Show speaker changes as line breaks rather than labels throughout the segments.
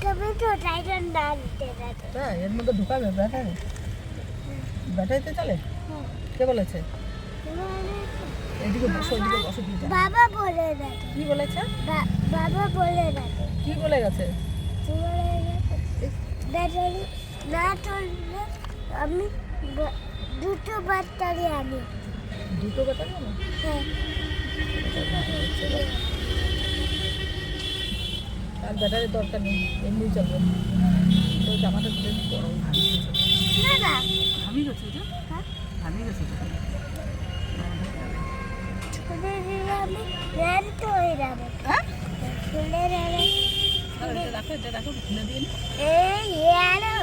তবে তো টাইটান যাবে
হ্যাঁ এর মধ্যে ঢুকাবে ব্যাটারি ব্যাটারিতে চলে? কে বলেছে? এদিকে বসো এদিকে বসো
বাবা বলে যাবে
কি বলেছে?
বাবা বলে যাবে
কি বলে গেছে?
ব্যাটারি না চললে আমি দুটো ব্যাটারি আনি।
দুটো ব্যাটারি
হ্যাঁ।
আর ব্যাটারির দরকার নেই এমনি চলবে তো জামাটা বেশ বড়
না না
আমি গেছে
হ্যাঁ
আমি গেছে
খুলে হয়ে
হ্যাঁ
খুলে
খুলে।
এই ইয়ালো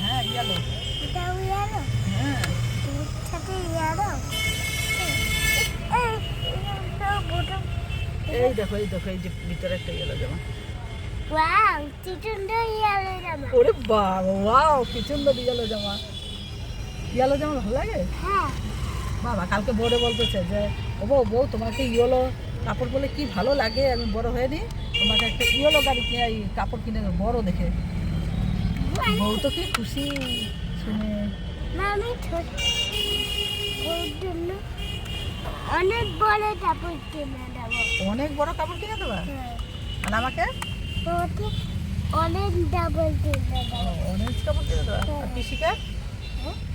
হ্যাঁ হ্যাঁ দেখো এই দেখো এই যে ভিতরে একটা ইয়েলো জামা
ওয়াও চিটুন্ডা ইয়ালো জামা
ওরে বাবা ওয়াও কি সুন্দর ইয়েলো জামা ইয়েলো জামা ভালো লাগে?
হ্যাঁ।
বাবা কালকে বোর্ডে বলতেছে যে ও বউ বউ তোমাকে ইয়েলো কাপড় বলে কি ভালো লাগে? আমি বড় হয়ে নি তোমাকে একটা ইয়েলো গাড়ি কিনে কাপড় কিনে বড় দেখে। বউ তো কি খুশি শুনে।
মামি ছোট। অনেক বড় কাপড় কিনে দেবো।
অনেক বড় কাপড় কিনে দেবা?
হ্যাঁ।
আর আমাকে?
অনেক ডাবল কিনে দেবো।
অনেক কাপড় কিনে দেবা? আর পিসিকে?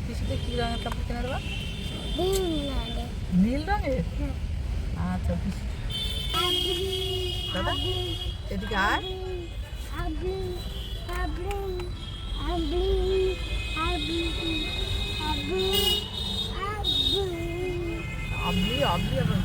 পিসিকে কি রঙের কাপড় কিনে দেবা? নীল রঙের।
হ্যাঁ।
আচ্ছা দাদা এদিকে আয়।
আবলি আবলি
আবার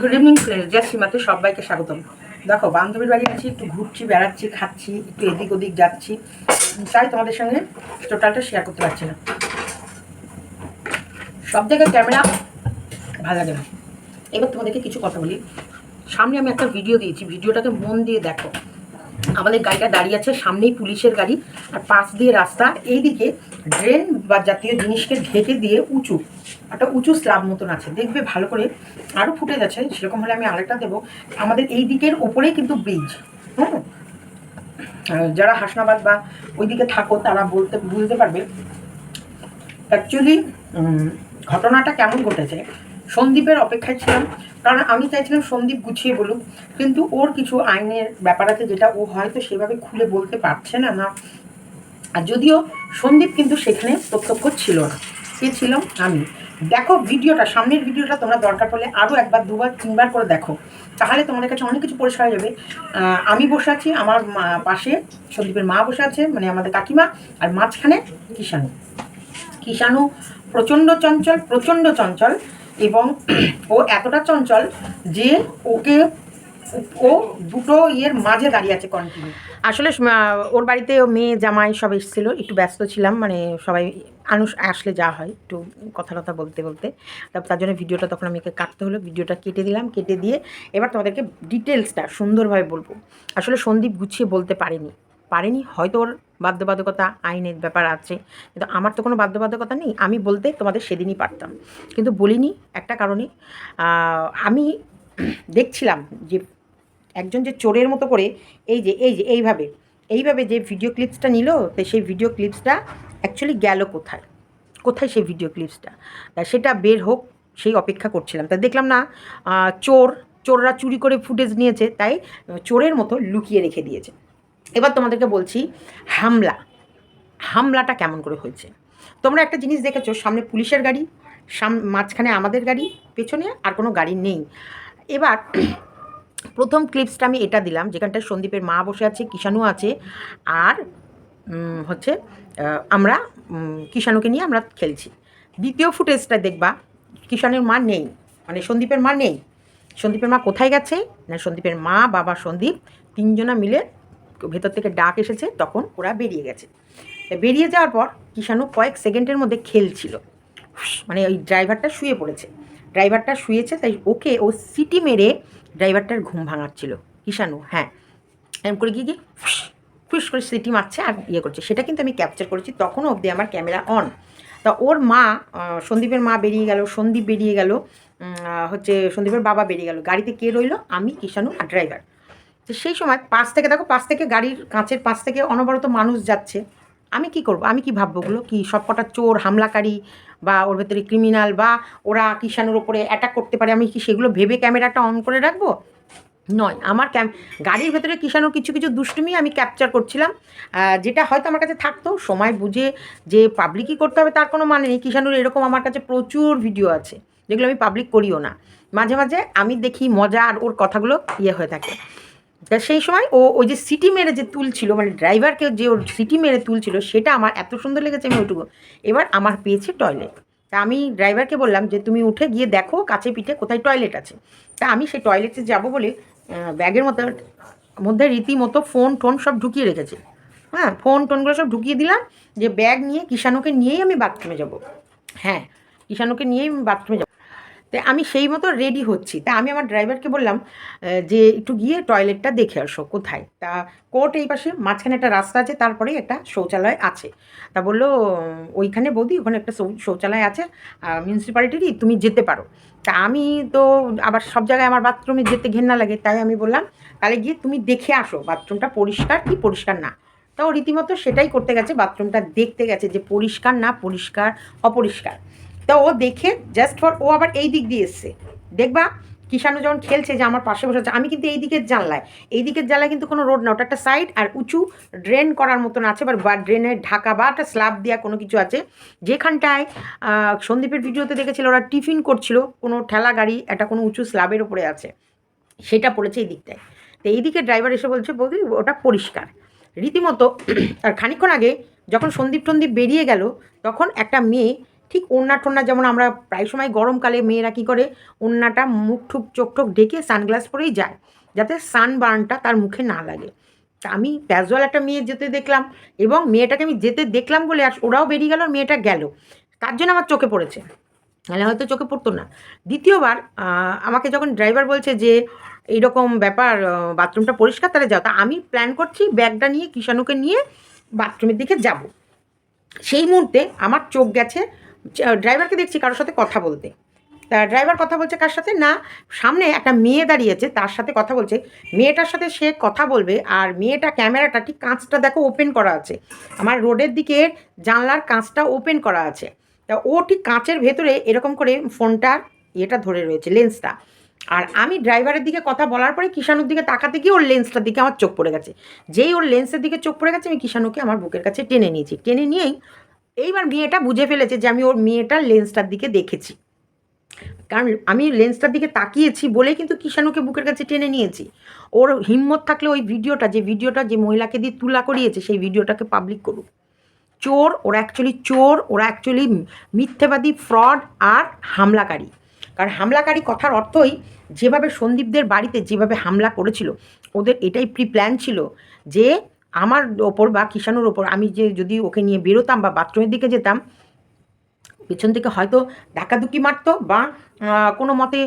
গুড ইভিনিং ফ্রেন্ডস জাস্ট সীমাতে সবাইকে স্বাগতম। দেখো, বান্ধবীর বাড়ি আছি, একটু ঘুরছি, বেড়াচ্ছি, খাচ্ছি, একটু এদিক ওদিক যাচ্ছি। তাই তোমাদের সঙ্গে টোটালটা শেয়ার করতে পারছি না। সব জায়গায় ক্যামেরা ভালো লাগে না। এবার তোমাদেরকে কিছু কথা বলি। সামনে আমি একটা ভিডিও দিয়েছি ভিডিওটাকে মন দিয়ে দেখো। আমাদের গাড়িটা দাঁড়িয়ে আছে, সামনেই পুলিশের গাড়ি, আর পাশ দিয়ে রাস্তা, এইদিকে ড্রেন বা জাতীয় জিনিসকে ঢেকে দিয়ে উঁচু। একটা উঁচু স্ল্যাব মতন আছে। দেখবে ভালো করে আরও ফুটে যাচ্ছে সেরকম হলে আমি আরেকটা দেবো। আমাদের এই দিকের ওপরেই কিন্তু ব্রিজ হ্যাঁ যারা হাসনাবাদ বা ওইদিকে থাকো, তারা বলতে, বুঝতে পারবে। অ্যাকচুয়ালি ঘটনাটা কেমন ঘটেছে? সন্দীপের অপেক্ষায় ছিলাম, কারণ আমি চাইছিলাম সন্দীপ গুছিয়ে বলুক, কিন্তু ওর কিছু আইনের ব্যাপার আছে যেটা ও হয়তো সেভাবে খুলে বলতে পারছে না না। আর যদিও সন্দীপ কিন্তু সেখানে প্রত্যক্ষ ছিল না। কে ছিলাম আমি। দেখো, ভিডিওটা, সামনের ভিডিওটা তোমরা দরকার পড়লে আরও একবার, দুবার, তিনবার করে দেখো। তাহলে তোমাদের কাছে অনেক কিছু পরিষ্কার হয়ে যাবে। আমি বসে আছি, আমার পাশে, সন্দীপের মা বসে আছে মানে আমাদের কাকিমা, আর মাঝখানে কিষাণু কিষাণু প্রচণ্ড চঞ্চল প্রচণ্ড চঞ্চল, এবং ও এতটা চঞ্চল যে ওকে ও দুটো ইয়ের মাঝে দাঁড়িয়ে আছে কন্টিনিউ আসলে ওর বাড়িতে মেয়ে, জামাই সব এসেছিল, একটু ব্যস্ত ছিলাম মানে সবাই আনুষ, আসলে যা হয়, একটু কথা কথা বলতে। বলতে তার জন্য ভিডিওটা তখন আমি কাটতে হলো, ভিডিওটা কেটে দিলাম, কেটে দিয়ে এবার তোমাদেরকে ডিটেলসটা সুন্দরভাবে বলব। আসলে সন্দীপ গুছিয়ে বলতে পারেনি। পারেনি, হয়তো ওর বাধ্যবাধকতা, আইনের ব্যাপার আছে, কিন্তু আমার তো কোনো বাধ্যবাধকতা নেই, আমি বলতে তোমাদের সেদিনই পারতাম। কিন্তু বলিনি, একটা কারণে আমি দেখছিলাম যে একজন যে চোরের মতো করে, এই যে এই যে, এইভাবে এইভাবে যে ভিডিও ক্লিপসটা নিল, তো সেই ভিডিও ক্লিপসটা অ্যাকচুয়ালি গেল কোথায়? কোথায় সেই ভিডিও ক্লিপসটা তা সেটা বের হোক, সেই অপেক্ষা করছিলাম। তা দেখলাম না চোর, চোররা চুরি করে ফুটেজ নিয়েছে, তাই চোরের মতো লুকিয়ে রেখে দিয়েছে। এবার তোমাদেরকে বলছি, হামলা, হামলাটা কেমন করে হয়েছে? তোমরা একটা জিনিস দেখেছ, সামনে পুলিশের গাড়ি, সাম, মাঝখানে আমাদের গাড়ি, পেছনে আর কোনো গাড়ি নেই। এবার প্রথম ক্লিপসটা আমি এটা দিলাম, যেখানটায় সন্দীপের মা বসে আছে কিষাণু আছে, আর হচ্ছে আমরা কিষাণুকে নিয়ে আমরা খেলছি। দ্বিতীয় ফুটেজটা দেখবা কিষাণের মা নেই মানে সন্দীপের মা নেই। সন্দীপের মা কোথায় গেছে? না, সন্দীপের মা, বাবা, সন্দীপ, তিনজনা মিলে ভেতর থেকে ডাক এসেছে, তখন ওরা বেরিয়ে গেছে। বেরিয়ে যাওয়ার পর কিষাণু কয়েক সেকেন্ডের মধ্যে খেলছিল। মানে ওই ড্রাইভারটা শুয়ে পড়েছে। ড্রাইভারটা শুয়েছে, তাই ওকে ও সিটি মেরে ড্রাইভারটার ঘুম ভাঙাচ্ছিল। কিষাণু হ্যাঁ। এরকম করে গিয়ে ফুস ফুস করে সিটি মারছে আর ইয়ে করছে। সেটা কিন্তু আমি ক্যাপচার করেছি, তখনও অবধি আমার ক্যামেরা অন তা ওর মা সন্দীপের মা বেরিয়ে গেল, সন্দীপ বেরিয়ে গেল হচ্ছে সন্দীপের বাবা বেরিয়ে গেল। গাড়িতে কে রইল? আমি কিষানু আর ড্রাইভার। তো সেই সময় পাশ থেকে, দেখো, পাশ থেকে গাড়ির কাঁচের পাশ থেকে অনবরত মানুষ যাচ্ছে। আমি কি করব? আমি কি ভাববো ওগুলো? কি সবকটা চোর, হামলাকারী বা ওর ভেতরে ক্রিমিনাল বা ওরা কিষাণুর ওপরে অ্যাটাক করতে পারে, আমি কি সেগুলো ভেবে ক্যামেরাটা অন করে রাখব? নয়, আমার ক্যাম গাড়ির ভেতরে কিষাণুর কিছু কিছু দুষ্টুমি আমি ক্যাপচার করছিলাম যেটা হয়তো আমার কাছে থাকতো, সময় বুঝে যে পাবলিকই করতে হবে তার কোনো মানে নেই। কিষাণুর এরকম আমার কাছে প্রচুর ভিডিও আছে, যেগুলো আমি পাবলিক করিও না। মাঝে মাঝে আমি দেখি মজা আর ওর কথাগুলো ইয়ে হয়ে থাকে। তা সেই সময় ও, ওই যে সিটি মেরে যে তুলছিল মানে ড্রাইভারকে যে ওর সিটি মেরে তুলছিল, সেটা আমার এত সুন্দর লেগেছে আমি ওইটুকু। এবার আমার পেয়েছে টয়লেট। তা আমি ড্রাইভারকে বললাম যে, তুমি উঠে গিয়ে দেখো কাছে পিঠে কোথায় টয়লেট আছে। তা আমি সেই টয়লেটে যাব বলে ব্যাগের মতো মধ্যে রীতিমতো ফোন টোন সব ঢুকিয়ে রেখেছে। হ্যাঁ ফোন টোনগুলো সব ঢুকিয়ে দিলাম যে, ব্যাগ নিয়ে কিষাণুকে নিয়েই আমি বাথরুমে যাব। হ্যাঁ কিষাণুকে নিয়েই আমি বাথরুমে যাব। তো আমি সেই মতো রেডি হচ্ছি। তা আমি আমার ড্রাইভারকে বললাম যে একটু গিয়ে টয়লেটটা দেখে আসো কোথায়? তা কোর্ট এই পাশে মাঝখানে একটা রাস্তা আছে, তারপরে একটা শৌচালয় আছে। তা বলল, ওইখানে বৌদি, ওখানে একটা শৌচালয় আছে মিউনিসিপ্যালিটিরই তুমি যেতে পারো। তা আমি তো আবার সব জায়গায় আমার বাথরুমে যেতে ঘেন্না লাগে, তাই আমি বললাম, তাহলে গিয়ে তুমি দেখে আসো বাথরুমটা পরিষ্কার কি পরিষ্কার না? তাও রীতিমতো সেটাই করতে গেছে বাথরুমটা দেখতে গেছে যে পরিষ্কার না পরিষ্কার, অপরিষ্কার। তা ও দেখে জাস্ট ফর ও আবার এই দিক দিয়ে এসছে। দেখবা, কিষাণু যখন খেলছে যে আমার পাশে বসে আছে, আমি কিন্তু এই দিকের জানলায়। এই দিকের জানলায় কিন্তু কোনো রোড না, ওটা একটা সাইড আর উঁচু ড্রেন করার মতন আছে বা ড্রেনের ঢাকা বা একটা স্ল্যাব দেওয়া কোনো কিছু আছে। যেখানটায় সন্দীপের ভিডিওতে দেখেছিল, ওরা টিফিন করছিল, কোনো ঠেলা গাড়ি, একটা কোনো উঁচু স্ল্যাবের উপরে আছে। সেটা পড়েছে এই দিকটায়। তো এই দিকে ড্রাইভার এসে বলছে, বৌদি, ওটা পরিষ্কার। রীতিমতো, আর খানিকক্ষণ আগে যখন সন্দীপ টন্দীপ বেরিয়ে গেল, তখন একটা মেয়ে ঠিক ওড়না টোন্না যেমন আমরা প্রায় সময় গরমকালে মেয়েরা কী করে, ওড়নাটা মুখ ঠুক, চোখ টোক ঢেকে সানগ্লাস পরেই যায়, যাতে সানবার্নটা তার মুখে না লাগে। তা আমি ক্যাজুয়াল একটা মেয়ে যেতে দেখলাম এবং মেয়েটাকে আমি যেতে দেখলাম বলে আর ওরাও বেরিয়ে গেল আর মেয়েটা গেল। তার জন্য আমার চোখে পড়েছে। নাহলে হয়তো চোখে পড়তো না। দ্বিতীয়বার আমাকে যখন ড্রাইভার বলছে যে, এইরকম ব্যাপার বাথরুমটা পরিষ্কার, তাহলে যাও। তা আমি প্ল্যান করছি ব্যাগটা নিয়ে, কিষাণুকে নিয়ে বাথরুমের দিকে যাব। সেই মুহূর্তে আমার চোখ গেছে ড্রাইভারকে দেখছি কারোর সাথে কথা বলতে। তা ড্রাইভার কথা বলছে কার সাথে? না, সামনে একটা মেয়ে দাঁড়িয়েছে, তার সাথে কথা বলছে। মেয়েটার সাথে সে কথা বলবে আর মেয়েটা ক্যামেরাটা ঠিক কাঁচটা দেখো ওপেন করা আছে। আমার রোডের দিকে জানলার কাঁচটা ওপেন করা আছে। তা ও ঠিক কাঁচের ভেতরে এরকম করে ফোনটার ইয়েটা ধরে রয়েছে লেন্সটা আর আমি ড্রাইভারের দিকে কথা বলার পরে কিষাণুর দিকে তাকাতে গিয়ে ওর লেন্সটার দিকে আমার চোখ পড়ে গেছে। যেই ওর লেন্সের দিকে চোখ পড়ে গেছে, আমি কিষাণুকে আমার বুকের কাছে টেনে নিয়েছি। টেনে নিয়েই এইবার মেয়েটা বুঝে ফেলেছে যে আমি ওর মেয়েটার লেন্সটার দিকে দেখেছি। কারণ আমি লেন্সটার দিকে তাকিয়েছি বলেই কিন্তু কিষাণুকে বুকের কাছে টেনে নিয়েছি। ওর হিম্মত থাকলে ওই ভিডিওটা, যে ভিডিওটা যে মহিলাকে দিয়ে তুলা করিয়েছে, সেই ভিডিওটাকে পাবলিক করুক। চোর, ওরা অ্যাকচুয়ালি চোর, ওরা অ্যাকচুয়ালি মিথ্যেবাদী ফ্রড আর হামলাকারী। কারণ হামলাকারী কথার অর্থই যেভাবে সন্দীপদের বাড়িতে যেভাবে হামলা করেছিল, ওদের এটাই প্রি প্ল্যান ছিল যে আমার ওপর বা কিষাণুর ওপর আমি যে যদি ওকে নিয়ে বেরোতাম বা বাথরুমের দিকে যেতাম, পেছন থেকে হয়তো ধাক্কাধুক্কি মারতো বা কোনো মতে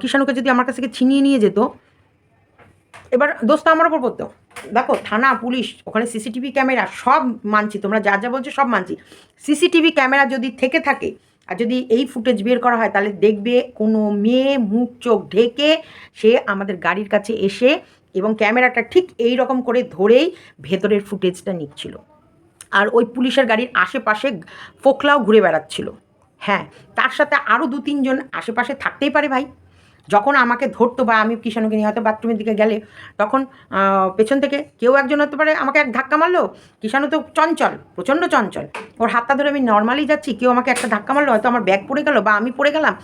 কিষাণুকে যদি আমার কাছ থেকে ছিনিয়ে নিয়ে যেত, এবার দোস্ত আমার ওপর পড়তো। দেখো, থানা, পুলিশ, ওখানে সিসিটিভি ক্যামেরা সব মানছি, তোমরা যা যা বলছো সব মানছি। সিসিটিভি ক্যামেরা যদি থেকে থাকে, আর যদি এই ফুটেজ বের করা হয়, তাহলে দেখবে কোনো মেয়ে মুখ চোখ ঢেকে সে আমাদের গাড়ির কাছে এসে এবং ক্যামেরাটা ঠিক এই রকম করে ধরেই ভেতরের ফুটেজটা নিচ্ছিল। আর ওই পুলিশের গাড়ির আশেপাশে ফোকলাও ঘুরে বেড়াচ্ছিল। হ্যাঁ তার সাথে আরও দু তিনজন আশেপাশে থাকতেই পারে ভাই। যখন আমাকে ধরতো বা আমি কিষাণুকে নিয়ে হয়তো বাথরুমের দিকে গেলে, তখন পেছন থেকে কেউ একজন হতে পারে আমাকে এক ধাক্কা মারলো। কিষাণু তো চঞ্চল, প্রচণ্ড চঞ্চল। ওর হাতটা ধরে আমি নর্মালি যাচ্ছি, কেউ আমাকে একটা ধাক্কা মারলো, হয়তো আমার ব্যাগ পড়ে গেল বা আমি পড়ে গেলাম।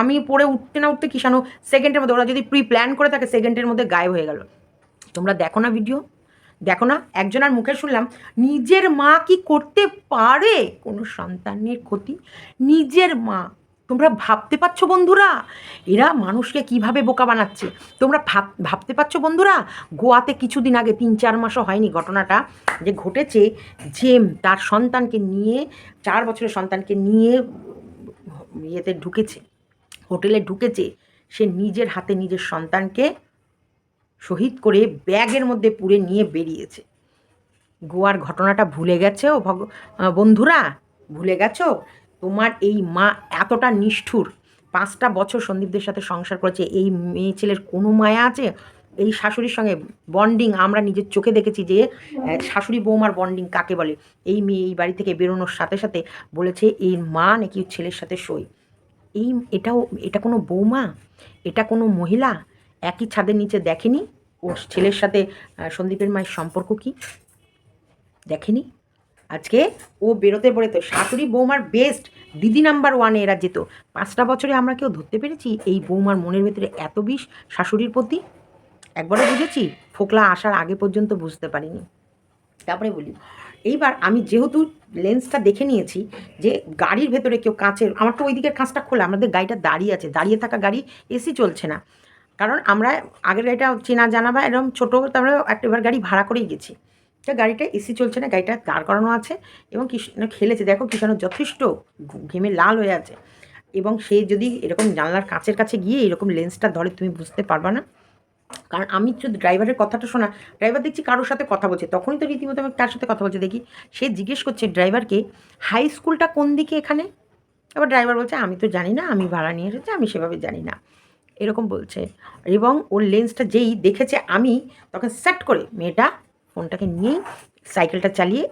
আমি পড়ে উঠতে না উঠতে কিষাণু সেকেন্ডের মধ্যে, ওরা যদি প্রি প্ল্যান করে থাকে সেকেন্ডের মধ্যে গায়েব হয়ে গেল। তোমরা দেখো না ভিডিও দেখো না, একজনের মুখে শুনলাম, নিজের মা কি করতে পারে? কোনো সন্তানের ক্ষতি? নিজের মা তোমরা ভাবতে পারছ বন্ধুরা? এরা মানুষকে কীভাবে বোকা বানাচ্ছে? তোমরা ভাব, ভাবতে পারছ বন্ধুরা? গোয়াতে কিছুদিন আগে তিন, চার মাসও হয়নি ঘটনাটা। যে ঘটেছে যে তার সন্তানকে নিয়ে, চার বছরের সন্তানকে নিয়ে ইয়েতে ঢুকেছে, হোটেলে ঢুকেছে। সে নিজের হাতে নিজের সন্তানকে শহীদ করে ব্যাগের মধ্যে পুরে নিয়ে বেরিয়েছে। গোয়ার ঘটনাটা ভুলে গেছে ও ভগ, বন্ধুরা? ভুলে গেছো? তোমার এই মা এতটা নিষ্ঠুর। পাঁচটা বছর সন্দীপদের সাথে সংসার করেছে, এই মেয়ে ছেলের কোনো মায়া আছে? এই শাশুড়ির সঙ্গে বন্ডিং আমরা নিজের চোখে দেখেছি যে শাশুড়ি বৌমার বন্ডিং কাকে বলে? এই মেয়ে এই বাড়ি থেকে বেরোনোর সাথে সাথে বলেছে এই মা নাকি ছেলের সাথে সই এই এটাও, এটা কোনো বৌমা? এটা কোনো মহিলা? একই ছাদের নিচে দেখেনি? ওর ছেলের সাথে সন্দীপের মায়ের সম্পর্ক কি? দেখেনি? আজকে ও বেরোতে বেরোতে শাশুড়ি বৌমার বেস্ট দিদি নাম্বার ওয়ানে এরা যেত। পাঁচটা বছরে আমরা কেউ ধরতে পেরেছি এই বৌমার মনের ভেতরে এত বিষ শাশুড়ির প্রতি? একবারে বুঝেছি? ফোকলা আসার আগে পর্যন্ত বুঝতে পারিনি। তারপরে বলি, এইবার আমি যেহেতু লেন্সটা দেখে নিয়েছি যে গাড়ির ভেতরে কেউ কাঁচের, আমার তো ওই দিকের কাঁচটা খোলা, আমাদের গাড়িটা দাঁড়িয়ে আছে, দাঁড়িয়ে থাকা গাড়ি এসি চলছে না। কারণ আমরা আগের গাড়িটা চেনা জানা বা এরকম ছোটো তারপরে একটা এবার গাড়ি ভাড়া করেই গেছি। তা গাড়িটা এসি চলছে না, গাড়িটা দাঁড় করানো আছে এবং কৃষ্ণ খেলেছে। দেখো কৃষ্ণ যথেষ্ট ঘেমে লাল হয়ে আছে। এবং সে যদি এরকম জানলার কাঁচের কাছে গিয়ে এরকম লেন্সটা ধরে, তুমি বুঝতে পারবা না। কারণ আমি যদি ড্রাইভারের কথাটা শোনা, ড্রাইভার দেখছি কারোর সাথে কথা বলছে, তখনই তো রীতিমতো আমি কার সাথে কথা বলছে দেখি। সে জিজ্ঞেস করছে ড্রাইভারকে, হাই স্কুলটা কোন দিকে এখানে? এবার ড্রাইভার বলছে, আমি তো জানি না, আমি ভাড়া নিয়ে এসেছি, আমি সেভাবে জানি না। এরকম বলছে। এবং ওর লেন্সটা যেই দেখেছে আমি, তখন সেট করে মেয়েটা ফোনটাকে নিয়েই সাইকেলটা চালিয়ে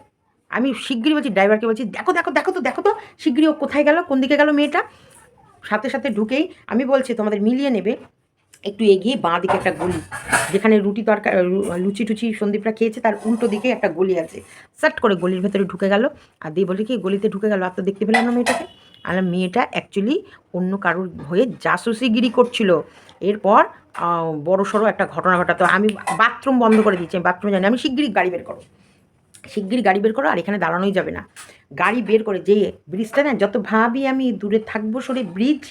আমি শিগগিরই বলছি, ড্রাইভারকে বলছি, দেখো দেখো দেখো তো দেখো তো, শিগগিরই ও কোথায় গেল, কোন দিকে গেল মেয়েটা? সাথে সাথে ঢুকেই আমি বলছি, তোমাদের মিলিয়ে নেবে, একটু এগিয়ে বাঁ দিকে একটা গলি, যেখানে রুটি তরকারি লুচি টুচি সন্দীপরা খেয়েছে, তার উল্টো দিকে একটা গলি আছে। সাট করে গলির ভেতরে ঢুকে গেল। আর দিয়ে বলে কি, গলিতে ঢুকে গেল, আর তো দেখতে পেলাম না মেয়েটাকে। আর মেয়েটা অ্যাকচুয়ালি অন্য কারোর হয়ে জাসুসিগিরি করছিল। এরপর বড় সড়ো একটা ঘটনা ঘটাতো আমি বাথরুম বন্ধ করে দিচ্ছি, আমি বাথরুমে জানি আমি শিগগিরই গাড়ি বের করো। শিগগিরই গাড়ি বের করো আর এখানে দাঁড়ানোই যাবে না। গাড়ি বের করে যে ব্রিজটা না, যত ভাবি আমি দূরে থাকব সরে ব্রিজ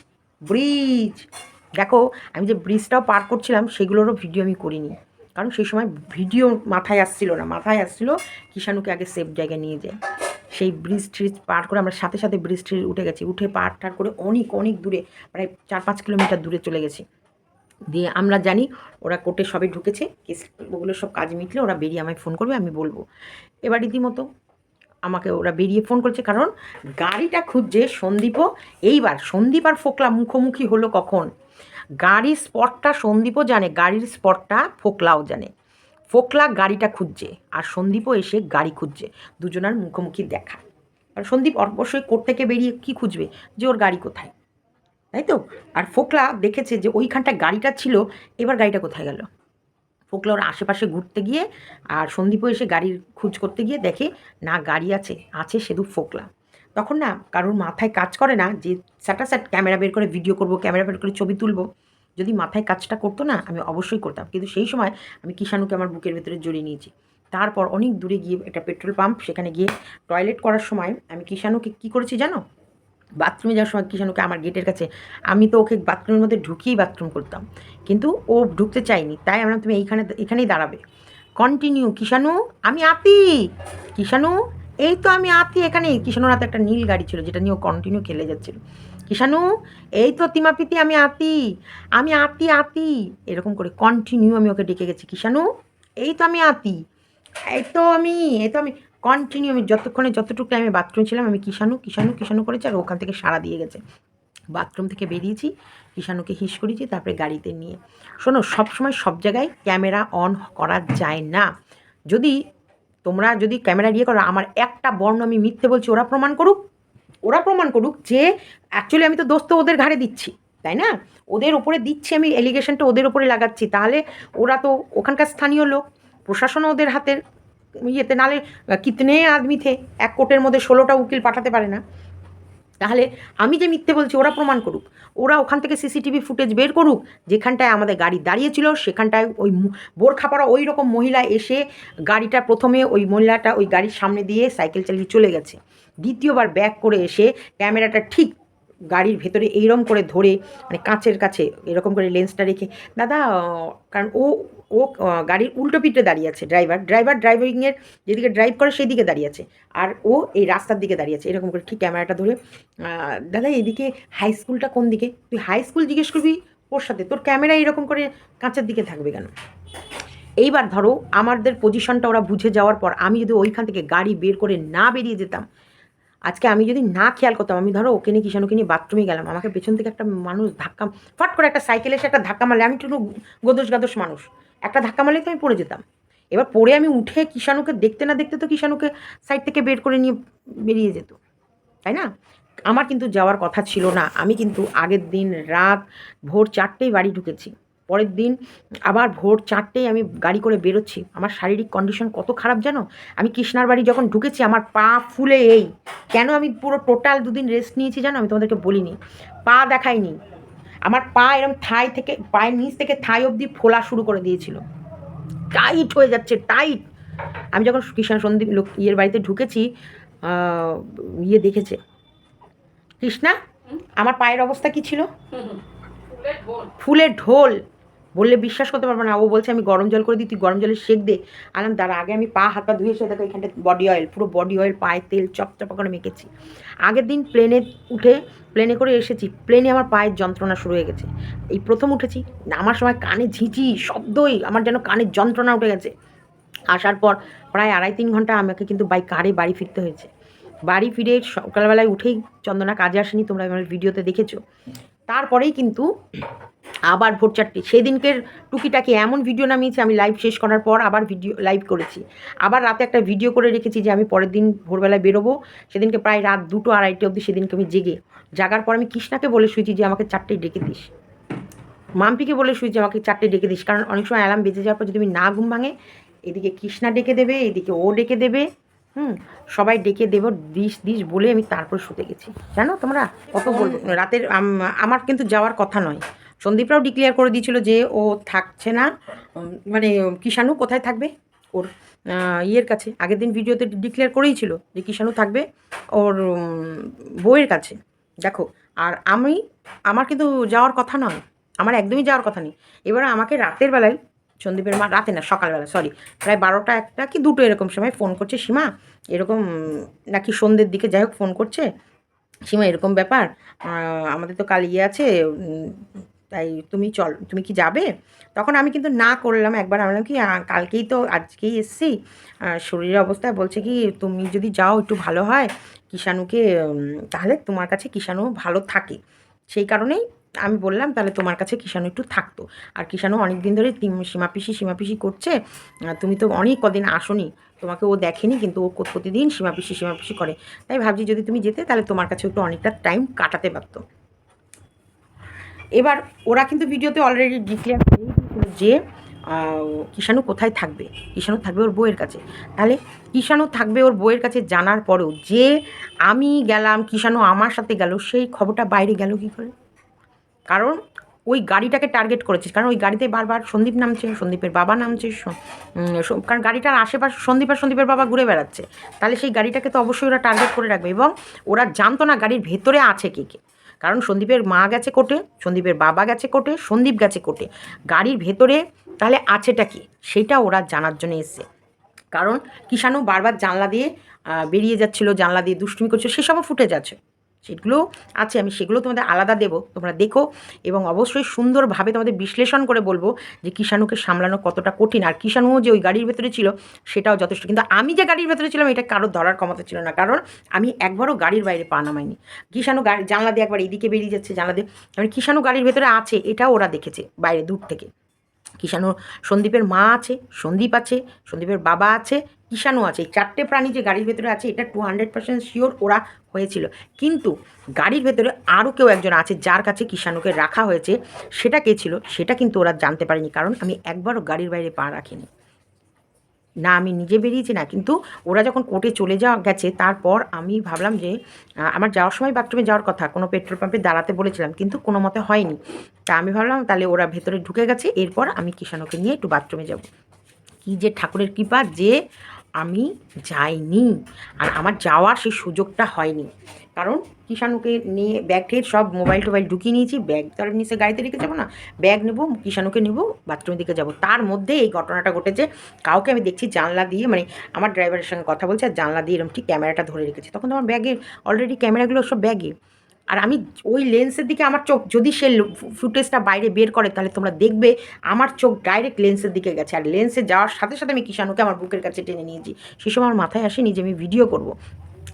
ব্রিজ। দেখো, আমি যে ব্রিজটাও পার করছিলাম, সেগুলোরও ভিডিও আমি করিনি। কারণ সেই সময় ভিডিও মাথায় আসছিল না, মাথায় আসছিল কিষাণুকে আগে সেফ জায়গায় নিয়ে যায়। সেই ব্রিজ ট্রিজ পার করে আমরা সাথে সাথে ব্রিজ ট্রিজ উঠে গেছি, উঠে পার টার করে অনেক অনেক দূরে, প্রায় চার পাঁচ কিলোমিটার দূরে চলে গেছি। দিয়ে আমরা জানি ওরা কোর্টে সবে ঢুকেছে, কেস ওগুলো সব কাজ মিটলে ওরা বেরিয়ে আমায় ফোন করবে, আমি বলব। এবার রীতিমতো আমাকে ওরা বেরিয়ে ফোন করছে কারণ গাড়িটা খুঁজছে সন্দীপও। এইবার সন্দীপ আর ফোকলা মুখোমুখি হলো কখন? গাড়ির স্পটটা সন্দীপও জানে, গাড়ির স্পটটা ফোকলাও জানে। ফোকলা গাড়িটা খুঁজছে আর সন্দীপও এসে গাড়ি খুঁজছে, দুজনার মুখোমুখি দেখা। আর সন্দীপ অবশ্যই কোর্ট থেকে বেরিয়ে কি খুঁজবে? যে ওর গাড়ি কোথায়? তাই তো? আর ফোকলা দেখেছে যে ওইখানটা গাড়িটা ছিল, এবার গাড়িটা কোথায় গেল? ফোকলা ওর আশেপাশে ঘুরতে গিয়ে আর সন্দীপও এসে গাড়ির খোঁজ করতে গিয়ে দেখে, না, গাড়ি আছে আছে শুধু ফোকলা। তখন না কারোর মাথায় কাজ করে না যে, স্যাটা স্যাট, ক্যামেরা বের করে ভিডিও করব, ক্যামেরা বের করে ছবি তুলবো। যদি মাথায় কাজটা করতো না, আমি অবশ্যই করতাম। কিন্তু সেই সময় আমি কিষাণুকে আমার বুকের ভেতরে জড়িয়ে নিয়েছি। তারপর অনেক দূরে গিয়ে একটা পেট্রোল পাম্প, সেখানে গিয়ে টয়লেট করার সময় আমি কিষাণুকে কী করেছি জানো? বাথরুমে যাওয়ার সময় কিষাণুকে আমার গেটের কাছে, আমি তো ওকে বাথরুমের মধ্যে ঢুকিয়েই বাথরুম করতাম। কিন্তু ও ঢুকতে চাইনি তাই আমরা তুমি এইখানে, এখানেই দাঁড়াবে। কন্টিনিউ কিষাণু, আমি আতি! কিষাণু, এই তো আমি আতি এখানেই। কিষাণুর হাতে একটা নীল গাড়ি ছিল, যেটা নিয়ে ও কন্টিনিউ খেলে যাচ্ছিল। কিষাণু, এই তো তিমাপিতি, আমি আতি! আমি আতি আতি! এরকম করে কন্টিনিউ আমি ওকে ডেকে গেছি। কিষাণু, এই তো আমি আতি। এই তো আমি, এই তো আমি কন্টিনিউ আমি যতক্ষণে যতটুকু টাইমে বাথরুম ছিলাম, আমি কিষাণু কিষাণু কিষাণু করেছি আর ওখান থেকে সাড়া দিয়ে গেছে। বাথরুম থেকে বেরিয়েছি, কিষাণুকে হিস করেছি, তারপরে গাড়িতে নিয়ে। শোনো, সবসময় সব জায়গায় ক্যামেরা অন করা যায় না। যদি তোমরা যদি ক্যামেরা দিয়ে করো, আমার একটা বর্ণ আমি মিথ্যে বলছি, ওরা প্রমাণ করুক। ওরা প্রমাণ করুক যে অ্যাকচুয়ালি আমি তো দোস্ত ওদের ঘাড়ে দিচ্ছি, তাই না? ওদের ওপরে দিচ্ছি আমি এলিগেশনটা ওদের ওপরে লাগাচ্ছি। তাহলে ওরা তো ওখানকার স্থানীয় লোক, প্রশাসনও ওদের হাতের। ইয়েতে নালে কিতনে আদমি থে? এক কোটের মধ্যে ষোলোটা উকিল পাঠাতে পারে না। তাহলে আমি যে মিথ্যে বলছি, ওরা প্রমাণ করুক। ওরা ওখান থেকে সিসিটিভি ফুটেজ বের করুক, যেখানটায় আমাদের গাড়ি দাঁড়িয়েছিল, সেখানটায় ওই মু- বোরখা পরা ওই রকম মহিলা এসে গাড়িটা প্রথমে ওই মহিলাটা ওই গাড়ির সামনে দিয়ে সাইকেল চালিয়ে চলে গেছে। দ্বিতীয়বার ব্যাক করে এসে ক্যামেরাটা ঠিক গাড়ির ভেতরে এইরকম করে ধরে মানে কাঁচের কাছে এরকম করে লেন্সটা রেখে, দাদা কারণ ও ও গাড়ির উল্টো পিঠে দাঁড়িয়ে আছে ড্রাইভার। ড্রাইভার ড্রাইভিংয়ের যেদিকে ড্রাইভ করে সেই দিকে দাঁড়িয়ে আছে। আর ও এই রাস্তার দিকে দাঁড়িয়ে আছে। এরকম করে ঠিক ক্যামেরাটা ধরে দাদা এদিকে হাই স্কুলটা কোন দিকে? তুই হাই স্কুল জিজ্ঞেস করবি ওর সাথে। তোর ক্যামেরা এরকম করে কাঁচের দিকে থাকবে কেন? এইবার ধরো আমাদের পজিশনটা ওরা বুঝে যাওয়ার পর আমি যদি ওইখান থেকে গাড়ি বের করে না বেরিয়ে যেতাম, আজকে আমি যদি না খেয়াল করতাম, আমি ধরো ওকে নিয়ে কিষানুকে নিয়ে বাথরুমে গেলাম, আমাকে পেছন থেকে একটা মানুষ ধাক্কা, ফট করে একটা সাইকেলে এসে একটা ধাক্কা মারলে, আমি একটু গোদোষ গাদোষ মানুষ। একটা ধাক্কা মারলে তো আমি পড়ে যেতাম। এবার পরে আমি উঠে কিষানুকে দেখতে না দেখতে তো কিষানুকে সাইড থেকে বের করে নিয়ে বেরিয়ে যেত। তাই না? আমার কিন্তু যাওয়ার কথা ছিল না। আমি কিন্তু আগের দিন রাত ভোর চারটেই বাড়ি ঢুকেছি। পরের দিন আবার ভোর চারটেই আমি গাড়ি করে বেরোচ্ছি। আমার শারীরিক কন্ডিশন কত খারাপ জানো? আমি কৃষ্ণার বাড়ি যখন ঢুকেছি, আমার পা ফুলে এই। কেন আমি পুরো টোটাল দুদিন রেস্ট নিয়েছি জানো? আমি তোমাদেরকে বলিনি। পা দেখাইনি। আমার পা এরম থাই থেকে পায়ের নিচ থেকে থাই অবধি ফোলা শুরু করে দিয়েছিল। টাইট হয়ে যাচ্ছে টাইট। আমি যখন কৃষ্ণ সন্দীপ লোক ইয়ের বাড়িতে ঢুকেছি ইয়ে দেখেছে। কৃষ্ণা আমার পায়ের অবস্থা কি ছিল? ফুলের ঢোল। বললে বিশ্বাস করতে পারব না। ও বলছে, আমি গরম জল করে দিই, তুই গরম জলে শেক দে। আলাম, তার আগে আমি পা, হাত, পা ধুয়ে এসে দেখো, এখানটা বডি অয়েল পুরো বডি অয়েল পায়ে তেল চপচপা করে মেখেছি। আগের দিন প্লেনে উঠে প্লেনে করে এসেছি প্লেনে আমার পায়ের যন্ত্রণা শুরু হয়ে গেছে। এই প্রথম উঠেছি, নামার সময় কানে ঝিঁচি, শব্দই, আমার যেন কানের যন্ত্রণা উঠে গেছে। আসার পর প্রায় আড়াই তিন ঘণ্টা আমাকে কিন্তু বাই কারে বাড়ি ফিরতে হয়েছে। বাড়ি ফিরে সকালবেলায় উঠেই চন্দনা কাজে আসেনি, তোমরা আমার ভিডিওতে দেখেছ। তারপরেই কিন্তু আবার ভোর চারটে। সেদিনকের টুকিটাকি এমন ভিডিও নামিয়েছি, আমি লাইভ শেষ করার পর আবার ভিডিও লাইভ করেছি। আবার রাতে একটা ভিডিও করে রেখেছি যে আমি পরের দিন ভোরবেলায় বেরোবো। সেদিনকে প্রায় রাত দুটো আড়াইটে অবধি সেদিনকে আমি জেগে। জাগার পর আমি কৃষ্ণাকে বলে শুয়েছি যে আমাকে চারটেই ডেকে দিস। মাম্পিকে বলে শুয়েছি আমাকে চারটে ডেকে দিস। কারণ অনেক সময় অ্যালার্ম বেজে যাওয়ার পর যদি আমি না ঘুম ভাঙে, এদিকে কৃষ্ণা ডেকে দেবে, এদিকে ও ডেকে দেবে। হুম সবাই ডেকে দেবো দিস দিস বলে আমি তারপর শুতে গেছি। জানো তোমরা? কত বলব? রাতের আমার কিন্তু যাওয়ার কথা নয়। সন্দীপরাও ডিক্লেয়ার করে দিয়েছিল যে ও থাকছে না। মানে কিষাণু কোথায় থাকবে? ওর ইয়ের কাছে। আগের দিন ভিডিওতে ডিক্লেয়ার করেই ছিল যে কিষাণু থাকবে ওর উম, বউয়ের কাছে। দেখো আর আমি আমার কিন্তু যাওয়ার কথা নয়। আমার একদমই যাওয়ার কথা নেই। এবার আমাকে রাতের বেলায় সন্দীপের মা রাতে না, সকালবেলা সরি প্রায় বারোটা একটা কি দুটো এরকম সময় ফোন করছে সীমা, এরকম নাকি সন্ধ্যের দিকে যাই হোক ফোন করছে, সীমা এরকম ব্যাপার আমাদের তো কাল ইয়ে আছে তাই তুমি চল, তুমি কি যাবে? তখন আমি কিন্তু না করলাম, একবার আমি বললাম কি কালকেই তো আজকেই এসছি শরীরের অবস্থায় বলছে কি, তুমি যদি যাও একটু ভালো হয়, কিষাণুকে তাহলে তোমার কাছে কিষাণু ভালো থাকে। সেই কারণেই আমি বললাম, তাহলে তোমার কাছে কিষাণু একটু থাকতো। আর কিষাণু অনেক দিন ধরে সীমাপিসি সীমাপিসি করছে। তুমি তো অনেক কদিন আসনি, তোমাকে ও দেখেনি, কিন্তু ও প্রতিদিন সীমাপিসি সীমাপিসি করে। তাই ভাবছি যদি তুমি যেতে, তাহলে তোমার কাছে একটু অনেকটা টাইম কাটাতে পারতো। এবার ওরা কিন্তু ভিডিওতে অলরেডি ডিক্লেয়ার করে যে কিষাণু কোথায় থাকবে? কিষাণু থাকবে ওর বইয়ের কাছে। তাহলে কিষাণু থাকবে ওর বইয়ের কাছে জানার পরেও যে, আমি গেলাম, কিষাণু আমার সাথে গেল, সেই খবরটা বাইরে গেল কী করে? কারণ ওই গাড়িটাকে টার্গেট করেছে কারণ ওই গাড়িতে বারবার সন্দীপ নামছে, সন্দীপের বাবা নামছে কারণ গাড়িটার আশেপাশে সন্দীপ আর সন্দীপের বাবা ঘুরে বেড়াচ্ছে। তাহলে সেই গাড়িটাকে তো অবশ্যই ওরা টার্গেট করে রাখবে এবং ওরা জানতো না গাড়ির ভেতরে আছে কে কে। কারণ সন্দীপের মা গেছে কোর্টে, সন্দীপের বাবা গেছে কোর্টে, সন্দীপ গেছে কোর্টে। গাড়ির ভেতরে তাহলে আছেটা কি? সেটা ওরা জানার জন্য এসছে। কারণ কিষাণু বারবার জানলা দিয়ে বেরিয়ে যাচ্ছিল, জানলা দিয়ে দুষ্টুমি করছিল, সেসবও ফুটে যাচ্ছে সেগুলো আছে, আমি সেগুলো তোমাদের আলাদা দেবো, তোমরা দেখো এবং অবশ্যই সুন্দরভাবে তোমাদের বিশ্লেষণ করে বলব যে কিষাণুকে সামলানো কতটা কঠিন। আর কিষাণুও যে ওই গাড়ির ভেতরে ছিল, সেটাও যথেষ্ট। কিন্তু আমি যে গাড়ির ভেতরে ছিলাম, এটা কারোর ধরার ক্ষমতা ছিল না। কারণ আমি একবারও গাড়ির বাইরে পা নামাইনি। কিষাণু গাড়ি জানলা দিয়ে একবার এদিকে বেরিয়ে যাচ্ছে জানলা দিয়ে। আমি কিষাণু গাড়ির ভেতরে আছে, এটাও ওরা দেখেছে বাইরে দূর থেকে। কিষাণু সন্দীপের মা আছে, সন্দীপ আছে, সন্দীপের বাবা আছে কিষাণু আছে। চারটে প্রাণী যে গাড়ির ভেতরে আছে, এটা টু হান্ড্রেড পার্সেন্ট শিওর ওরা হয়েছিল। কিন্তু গাড়ির ভেতরে আরও কেউ একজন আছে যার কাছে কিষাণুকে রাখা হয়েছে, সেটা কে ছিল? সেটা কিন্তু ওরা জানতে পারেনি, কারণ আমি একবারও গাড়ির বাইরে পা রাখিনি। না, আমি নিজে বেরিয়েছি না, কিন্তু ওরা যখন কোর্টে চলে যাওয়া গেছে, তারপর আমি ভাবলাম যে আমার যাওয়ার সময় বাথরুমে যাওয়ার কথা, কোনো পেট্রোল পাম্পে দাঁড়াতে বলেছিলাম, কিন্তু কোনো মতে হয়নি। তা আমি ভাবলাম, তাহলে ওরা ভেতরে ঢুকে গেছে, এরপর আমি কিষাণুকে নিয়ে একটু বাথরুমে যাব। কি যে ঠাকুরের কৃপা যে আমি যাইনি। আর আমার যাওয়ার সেই সুযোগটা হয়নি। কারণ কিষাণুকে নিয়ে ব্যাগ ঠের সব মোবাইল টোবাইল ঢুকিয়ে নিয়েছি। ব্যাগ তার নিচে গাড়িতে রেখে যাব না। ব্যাগ নেব, কিষাণুকে নেব বাথরুমের দিকে যাব। তার মধ্যে এই ঘটনাটা ঘটেছে। কাউকে আমি দেখছি জানলা দিয়ে মানে আমার ড্রাইভারের সঙ্গে কথা বলছে আর জানলা দিয়ে এরকম ঠিক ক্যামেরাটা ধরে রেখেছে। তখন তো আমার ব্যাগে অলরেডি ক্যামেরাগুলো সব ব্যাগে আর আমি ওই লেন্সের দিকে আমার চোখ, যদি সে ফুটেজটা বাইরে বের করে, তাহলে তোমরা দেখবে আমার চোখ ডাইরেক্ট লেন্সের দিকে গেছে। আর লেন্সে যাওয়ার সাথে সাথে আমি কিষাণুকে আমার বুকের কাছে টেনে নিয়েছি সে সময় আমার মাথায় আসেনি যে আমি ভিডিও করব।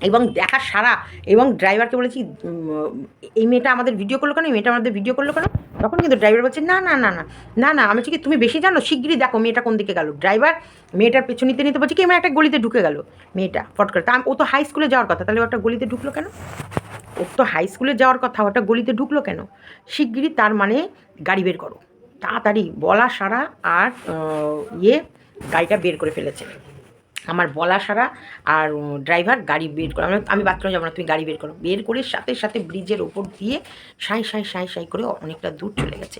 এবং দেখা সারা এবং ড্রাইভারকে বলেছি এই মেয়েটা আমাদের ভিডিও করল কেন? এই মেয়েটা আমাদের ভিডিও করল কেন? তখন কিন্তু ড্রাইভার বলছে, না না না না না না, আমি বলছি কি, তুমি বেশি জানো? শিগগিরই দেখো মেয়েটা কোন দিকে গেল। ড্রাইভার মেয়েটার পেছন নিতে নিতে বলছে কি আমার একটা গলিতে ঢুকে গেল। মেয়েটা ফট করে, তা ও তো হাই স্কুলে যাওয়ার কথা, তাহলে একটা গলিতে ঢুকলো কেন? ওর তো হাই স্কুলে যাওয়ার কথা, ওটা গলিতে ঢুকলো কেন? শিগগিরই তার মানে গাড়ি বের করো। তাড়াতাড়ি বলা সারা আর ইয়ে গাড়িটা বের করে ফেলেছে। আমার বলা সারা আর ড্রাইভার গাড়ি বের করে, আমি- বাথরুমে যাব না, তুমি গাড়ি বের করো। বের করে সাথে সাথে ব্রিজের ওপর দিয়ে সাঁই সাঁই সাঁই সাঁই করে অনেকটা দূর চলে গেছে।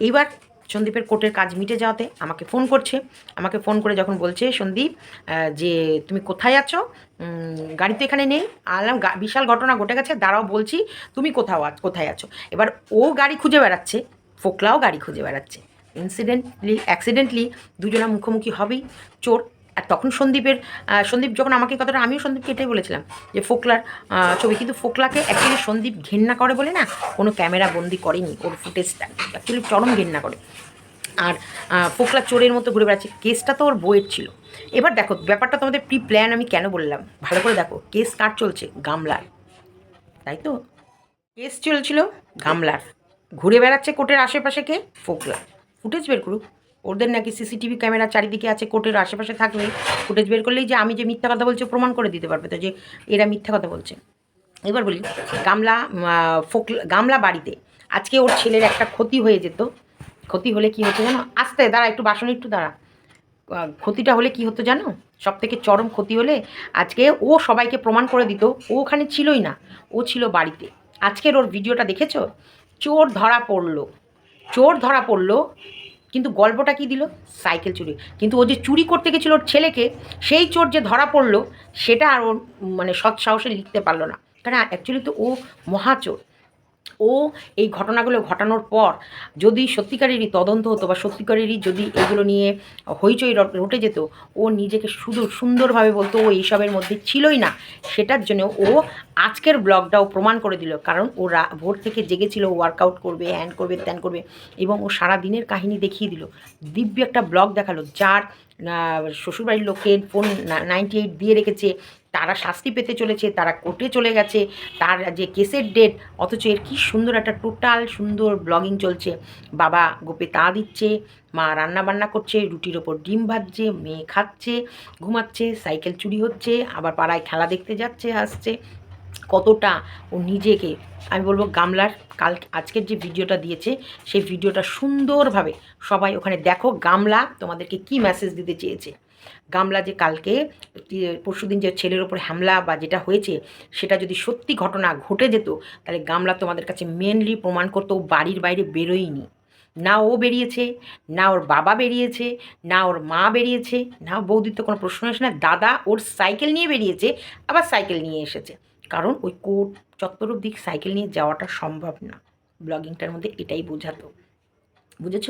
এইবার সন্দীপের কোর্টের কাজ মিটে যাওয়াতে আমাকে ফোন করছে। আমাকে ফোন করে যখন বলছে, সন্দীপ যে তুমি কোথায় আছো? গাড়ি তো এখানে নেই। আলাম বিশাল ঘটনা ঘটে গেছে, দাঁড়াও বলছি, তুমি কোথাও কোথায় আছো? এবার ও গাড়ি খুঁজে বেড়াচ্ছে, ফোকলাও গাড়ি খুঁজে বেড়াচ্ছে। ইনসিডেন্টলি অ্যাক্সিডেন্টলি দুজনা মুখোমুখি হবেই, চোর। আর তখন সন্দীপের সন্দীপ যখন আমাকে কথাটা, আমিও সন্দীপকে এটাই বলেছিলাম যে ফোকলার ছবি। কিন্তু ফোকলাকে অ্যাকচুয়ালি সন্দীপ ঘেন্না করে বলে না, কোনো ক্যামেরা বন্দি করেনি ওর ফুটেজটা অ্যাকচুয়ালি চরম ঘেন্না করে। আর ফোকলা চোরের মতো ঘুরে বেড়াচ্ছে। কেসটা তো ওর বইয়ের ছিল। এবার দেখো, ব্যাপারটা তোমাদের প্রি প্ল্যান আমি কেন বললাম? ভালো করে দেখো, কেস কার চলছে? গামলার। তাই তো? কেস চলছিল গামলার। ঘুরে বেড়াচ্ছে কোর্টের আশেপাশে কে? ফোকলা। ফুটেজ বের করুক। ওদের নাকি সিসিটিভি ক্যামেরা চারিদিকে আছে, কোর্টের আশেপাশে থাকলে ফুটেজ বের করলেই যে আমি যে মিথ্যা কথা বলছি প্রমাণ করে দিতে পারবে তো যে এরা মিথ্যা কথা বলছে। এবার বলি, গামলা ফোকলা গামলা বাড়িতে আজকে ওর ছেলের একটা ক্ষতি হয়ে যেত। ক্ষতি হলে কি হতো জানো? আস্তে, দাঁড়া একটু বাসন একটু দাঁড়া। ক্ষতিটা হলে কি হতো জানো? সব থেকে চরম ক্ষতি হলে আজকে ও সবাইকে প্রমাণ করে দিত, ও ওখানে ছিলই না, ও ছিল বাড়িতে। আজকের ওর ভিডিওটা দেখেছ? চোর ধরা পড়ল, চোর ধরা পড়ল কিন্তু গল্পটা কি দিল? সাইকেল চুরি। কিন্তু ও যে চুরি করতে গেছিল ওর ছেলেকে, সেই চোর যে ধরা পড়ল, সেটা আর ওর মানে সৎ সাহসে লিখতে পারল না। কারণ অ্যাকচুয়ালি তো ও মহাচোর। ও এই ঘটনাগুলো ঘটানোর পর যদি সত্যিকারেরই তদন্ত হতো বা সত্যিকারেরই যদি এগুলো নিয়ে হইচই রটে যেত, ও নিজেকে শুধু সুন্দরভাবে বলতো ও এইসবের মধ্যে ছিলই না। সেটার জন্য ও আজকের ব্লগটাও প্রমাণ করে দিল। কারণ ও ভোর থেকে জেগেছিল ওয়ার্কআউট করবে হ্যান করবে ত্যান করবে এবং ও সারা দিনের কাহিনী দেখিয়ে দিল। দিব্য একটা ব্লগ দেখাল যার শ্বশুরবাড়ির লোককে ফোন নাইনটি এইট দিয়ে রেখেছে। তারা শাস্তি পেতে চলেছে, তারা কোর্টে চলে গেছে, তার যে কেসের ডেট অথচ এর কী সুন্দর একটা টোটাল সুন্দর ব্লগিং চলছে। বাবা গোপে তা দিচ্ছে, মা রান্না বান্না করছে, রুটির ওপর ডিম ভাজছে, মেয়ে খাচ্ছে, ঘুমাচ্ছে, সাইকেল চুরি হচ্ছে, আবার পাড়ায় খেলা দেখতে যাচ্ছে, আসছে। কতটা ও নিজেকে, আমি বলব গামলার কাল আজকের যে ভিডিওটা দিয়েছে, সেই ভিডিওটা সুন্দরভাবে সবাই ওখানে দেখো, গামলা তোমাদেরকে কি মেসেজ দিতে চেয়েছে। গামলা যে কালকে পরশুদিন যে ছেলের ওপর হামলা বা যেটা হয়েছে, সেটা যদি সত্যি ঘটনা ঘটে যেত, তাহলে গামলা তোমাদের কাছে মেনলি প্রমাণ করতো বাড়ির বাইরে বেরোয়নি। না ও বেরিয়েছে, না ওর বাবা বেরিয়েছে, না ওর মা বেরিয়েছে, না বৌদির তো কোনো প্রশ্ন আসে না, দাদা ওর সাইকেল নিয়ে বেরিয়েছে, আবার সাইকেল নিয়ে এসেছে। কারণ ওই কোর্ট চত্বর অব্দি সাইকেল নিয়ে যাওয়াটা সম্ভব না। ব্লগিংটার মধ্যে এটাই বোঝাতো। বুঝেছ?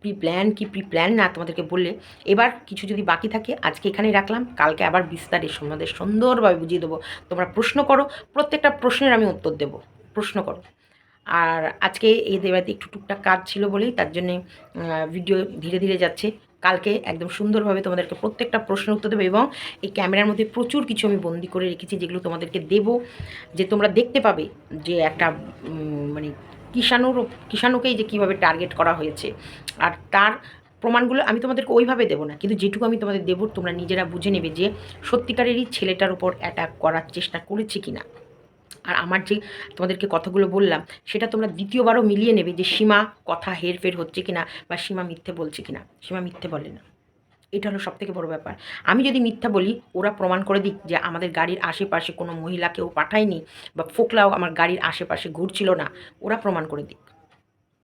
প্রি প্ল্যান কি প্রি প্ল্যান না, তোমাদেরকে বললে। এবার কিছু যদি বাকি থাকে, আজকে এখানেই রাখলাম। কালকে আবার বিস্তারে তোমাদের সুন্দরভাবে বুঝিয়ে দেবো। তোমরা প্রশ্ন করো, প্রত্যেকটা প্রশ্নের আমি উত্তর দেবো। প্রশ্ন করো। আর আজকে এই দেবাতে একটু টুকটাক কাজ ছিল বলেই তার জন্যে ভিডিও ধীরে ধীরে যাচ্ছে। কালকে একদম সুন্দরভাবে তোমাদেরকে প্রত্যেকটা প্রশ্ন উত্তর দেবো এবং এই ক্যামেরার মধ্যে প্রচুর কিছু আমি বন্দি করে রেখেছি যেগুলো তোমাদেরকে দেবো। যে তোমরা দেখতে পাবে যে একটা মানে কিষাণুর কিষাণুকেই যে কীভাবে টার্গেট করা হয়েছে। আর তার প্রমাণগুলো আমি তোমাদেরকে ওইভাবে দেবো না। কিন্তু যেটুকু আমি তোমাদের দেবো, তোমরা নিজেরা বুঝে নেবে যে সত্যিকারেরই ছেলেটার উপর অ্যাটাক করার চেষ্টা করেছে কি না আর আমার যে তোমাদেরকে কথাগুলো বললাম, সেটা তোমরা দ্বিতীয়বারও মিলিয়ে নেবে যে সীমা কথা হেরফের হচ্ছে কিনা বা সীমা মিথ্যে বলছে কিনা। সীমা মিথ্যে বলে না। এটা হলো সবথেকে বড় ব্যাপার। আমি যদি মিথ্যা বলি, ওরা প্রমাণ করে দিক যে আমাদের গাড়ির আশেপাশে কোনো মহিলা কেউ পাঠায়নি বা ফোকলাও আমার গাড়ির আশেপাশে ঘুরছিল না, ওরা প্রমাণ করে দিক।